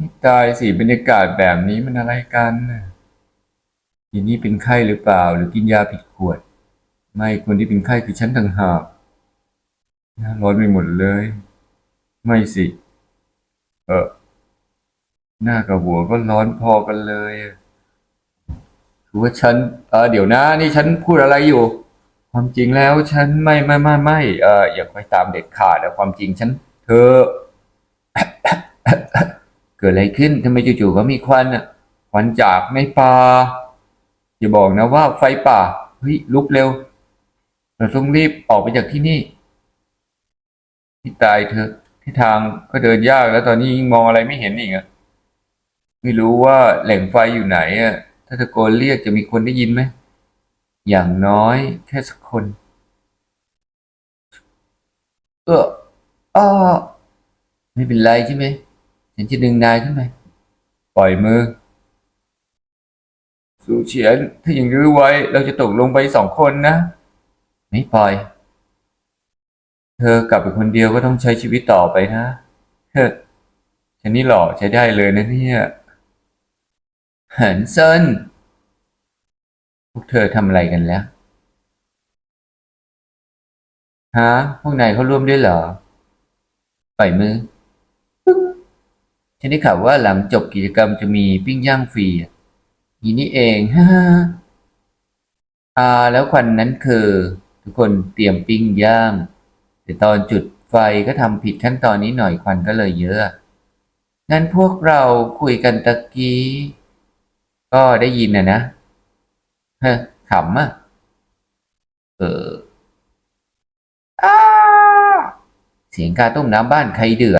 นี่ตายสิบรรยากาศแบบนี้มันอะไรกันทีนี่เป็นไข้หรือเปล่า หรือกินยาผิดขวด ไม่คนที่เป็นไข้คือฉันต่างหากน้าร้อนไปหมดเลย ไม่สิ เออหน้ากับหัวก็ร้อนพอกันเลยคือว่าฉันเออเดี๋ยวนะนี่ฉันพูดอะไรอยู่ ความจริงแล้วฉันไม่ไม่ไม่ไม่เอออย่าไปตามเด็ดขาดแต่ความจริงฉัน เธอ เกิดอะไรขึ้นทำไมจู่ๆก็มีควันอะควันจากในป่าอย่าบอกนะว่าไฟป่าเฮ้ยลุกเร็ว เราต้องรีบออกไปจากที่นี่ที่ตายเถอะที่ทางก็เดินยากแล้วตอนนี้ยิ่งมองอะไรไม่เห็นอีกอะไม่รู้ว่าแหล่งไฟอยู่ไหนอะถ้าตะโกนเรียกจะมีคนได้ยินไหมอย่างน้อยแค่สักคน เอออ้อไม่เป็นไรใช่ไหม ฉันจะดึงนายขึ้นไป ปล่อยมือ สูเฉียน ถ้ายังรื้อไว้ เราจะตกลงไปสองคนนะ ไม่ปล่อย เธอกลับไปคนเดียวก็ต้องใช้ชีวิตต่อไปนะเฮ้อฉันนี่หล่อใช้ได้เลยนะเนี่ยหันเซนพวกเธอทำอะไรกันแล้วฮะพวกนายเขาร่วมด้วยเหรอปล่อยมือ ฉันได้ข่าวว่าหลังจบกิจกรรมจะมีปิ้งย่างฟรีอีนี่เองฮ่าอ่าแล้วควันนั้นคือ ทุกคนเตรียมปิ้งย่าง แต่ตอนจุดไฟก็ทำผิดขั้นตอนนี้หน่อยควันก็เลยเยอะงั้นพวกเราคุยกันตะกี้ ก็ได้ยินนะนะฮ้อขำอะเออเสียงกาต้มน้ำบ้านใครเดือด